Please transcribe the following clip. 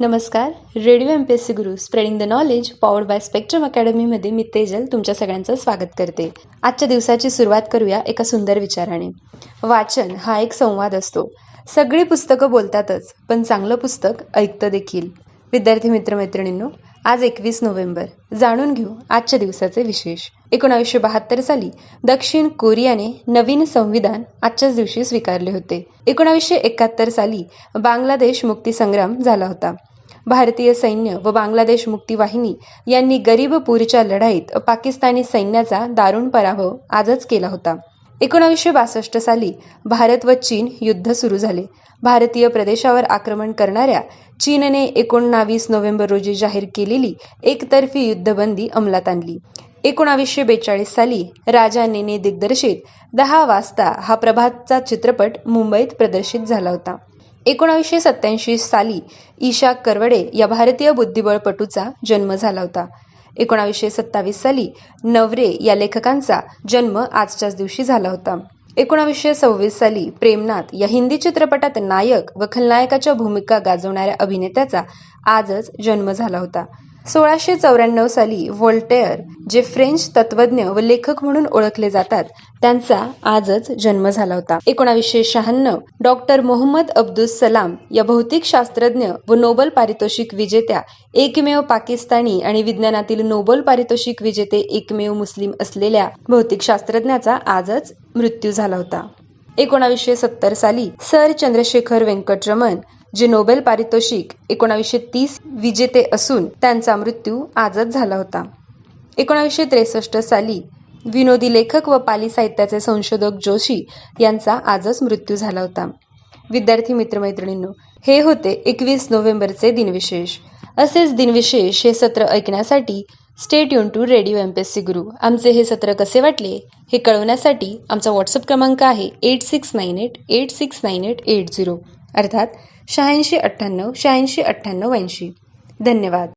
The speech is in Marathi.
नमस्कार. Radio M P S C Guru spreading the knowledge powered by spectrum अकॅडमीमध्ये मी तेजल तुमच्या सगळ्यांचं स्वागत करते. आजच्या दिवसाची सुरुवात करूया एका सुंदर विचाराने. वाचन हा एक संवाद असतो. सगळी पुस्तकं बोलतातच पण चांगलं पुस्तक ऐकतं देखील. विद्यार्थी मित्रमैत्रिणींनो आज एकवीस नोव्हेंबर. जाणून घेऊ आजच्या दिवसाचे विशेष. एकोणावीसशे बहात्तर साली दक्षिण कोरियाने नवीन संविधान आजच्याच दिवशी स्वीकारले होते. एकोणावीसशे एकाहत्तर साली बांगलादेश मुक्तीसंग्राम झाला होता. भारतीय सैन्य व बांगलादेश मुक्ती वाहिनी यांनी गरीबपूरच्या लढाईत पाकिस्तानी सैन्याचा दारुण पराभव आजच केला होता. एकोणावीसशे बासष्ट साली भारत व चीन युद्ध सुरू झाले. भारतीय प्रदेशावर आक्रमण करणाऱ्या चीनने एकोणावीस नोव्हेंबर रोजी जाहीर केलेली एकतर्फी युद्धबंदी अंमलात आणली. एकोणावीसशे बेचाळीस साली राजा नेने दिग्दर्शित दहा वाजता हा प्रभातचा चित्रपट मुंबईत प्रदर्शित झाला होता. एकोणावीसशे सत्याऐंशी साली ईशा करवडे या भारतीय बुद्धिबळपटूचा जन्म झाला होता. एकोणावीसशे सत्तावीस साली नवरे या लेखकांचा जन्म आजच्याच दिवशी झाला होता. एकोणावीसशे सव्वीस साली प्रेमनाथ या हिंदी चित्रपटात नायक व खलनायकाच्या भूमिका गाजवणाऱ्या अभिनेत्याचा आजच जन्म झाला होता. सोळाशे चौऱ्याण्णव साली व्होल्टेअर जे फ्रेंच तत्वज्ञ व लेखक म्हणून ओळखले जातात त्यांचा आजच जन्म झाला होता. एकोणावीसशे शहाण्णव डॉक्टर मोहम्मद अब्दुल सलाम या भौतिक शास्त्रज्ञ व नोबल पारितोषिक विजेत्या एकमेव पाकिस्तानी आणि विज्ञानातील नोबल पारितोषिक विजेते एकमेव मुस्लिम असलेल्या भौतिक शास्त्रज्ञाचा आजच मृत्यू झाला होता. एकोणावीसशे सत्तर साली सर चंद्रशेखर व्यंकटरमण जे नोबेल पारितोषिक एकोणावीसशे तीस विजेते असून त्यांचा मृत्यू आजच झाला होता. एकोणावीसशे त्रेसष्ट साली विनोदी लेखक व पाली साहित्याचे संशोधक जोशी यांचा आजच मृत्यू झाला होता. विद्यार्थी मित्रमैत्रिणींनो हे होते एकवीस नोव्हेंबरचे दिनविशेष. असेच दिनविशेष हे सत्र ऐकण्यासाठी stay युन to radio M P S C Guru आमचे हे सत्र कसे वाटले हे कळवण्यासाठी आमचा व्हॉट्सअप क्रमांक आहे eight six nine eight eight six nine eight eight zero अर्थात शहाऐंशी अठ्ठ्याण्णव शहाऐंशी अठ्ठ्याण्णव ऐंशी. धन्यवाद.